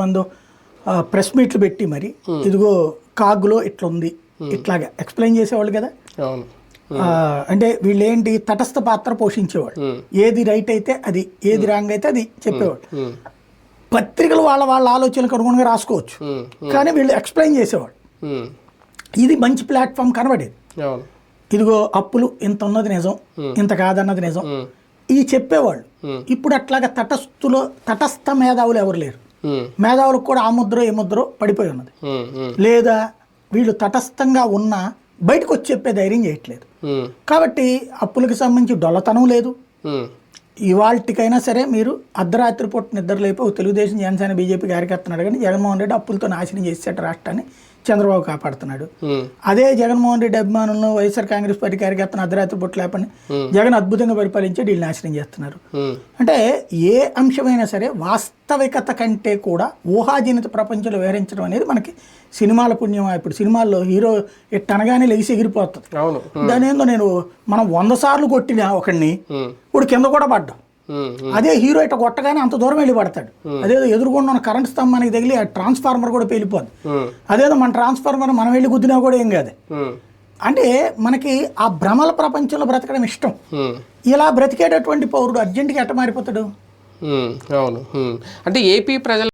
మందు ప్రెస్ మీట్లు పెట్టి మరి ఇదిగో కాగులో ఇట్లా ఉంది ఇట్లాగా ఎక్స్ప్లెయిన్ చేసేవాళ్ళు కదా? అంటే వీళ్ళు ఏంటి తటస్థ పాత్ర పోషించేవాళ్ళు. ఏది రైట్ అయితే అది ఏది రాంగ్ అయితే అది చెప్పేవాళ్ళు. పత్రికలు వాళ్ళ వాళ్ళ ఆలోచనలకు అనుగుణంగా రాసుకోవచ్చు. కానీ వీళ్ళు ఎక్స్ప్లెయిన్ చేసేవాళ్ళు. ఇది మంచి ప్లాట్ఫామ్ కనబడేది. ఇదిగో అప్పులు ఇంత ఉన్నది నిజం ఇంత కాదన్నది నిజం. ఇది చెప్పేవాళ్ళు. ఇప్పుడు అట్లాగా తటస్థులో తటస్థ మేధావులు ఎవరు లేరు? మేధావులకు కూడా ఆ ముద్ర ఏ ముద్ర పడిపోయి ఉన్నది. లేదా వీళ్ళు తటస్థంగా ఉన్న బయటకు వచ్చి చెప్పే ధైర్యం చేయట్లేదు. కాబట్టి అప్పులకు సంబంధించి డొల్లతనం లేదు. ఇవాళకైనా సరే మీరు అర్ధరాత్రి పూట నిద్ర తెలుగుదేశం జనసేన బీజేపీ కార్యకర్తను కానీ జగన్మోహన్ రెడ్డి అప్పులతో నాశనం చేసేట రాష్ట్రాన్ని చంద్రబాబు కాపాడుతున్నాడు. అదే జగన్మోహన్ రెడ్డి అభిమానులను వైఎస్ఆర్ కాంగ్రెస్ పార్టీ కార్యకర్తను అర్ధరాత్రి పూట లేపని. జగన్ అద్భుతంగా పరిపాలించి వీళ్ళు నాశనం చేస్తున్నారు. అంటే ఏ అంశమైనా సరే వాస్తవికత కంటే కూడా ఊహాజనిత ప్రపంచంలో వివరించడం అనేది మనకి సినిమాల పుణ్యమా? ఇప్పుడు సినిమాల్లో హీరో ఇట్ట అనగానే లెగిసి ఎగిరిపోతుంది దాని ఏందో నేను మనం వంద సార్లు కొట్టిన ఒకడిని ఇప్పుడు కింద కూడా పడ్డాం. అదే హీరో ఇట్ట కొట్టగానే అంత దూరం వెళ్ళి పడతాడు. అదేదో ఎదురుకుండా ఉన్న కరెంట్ స్తంభానికి తగిలి ఆ ట్రాన్స్ఫార్మర్ కూడా పేలిపోద్ది. అదేదో మన ట్రాన్స్ఫార్మర్ మనం వెళ్ళి గుద్దినా కూడా ఏం కాదు. అంటే మనకి ఆ భ్రమల ప్రపంచంలో బ్రతకడం ఇష్టం. ఇలా బ్రతికేటటువంటి పౌరుడు అర్జెంటుగా ఎట్ట మారిపోతాడు? అవును. అంటే ఏపీ ప్రజల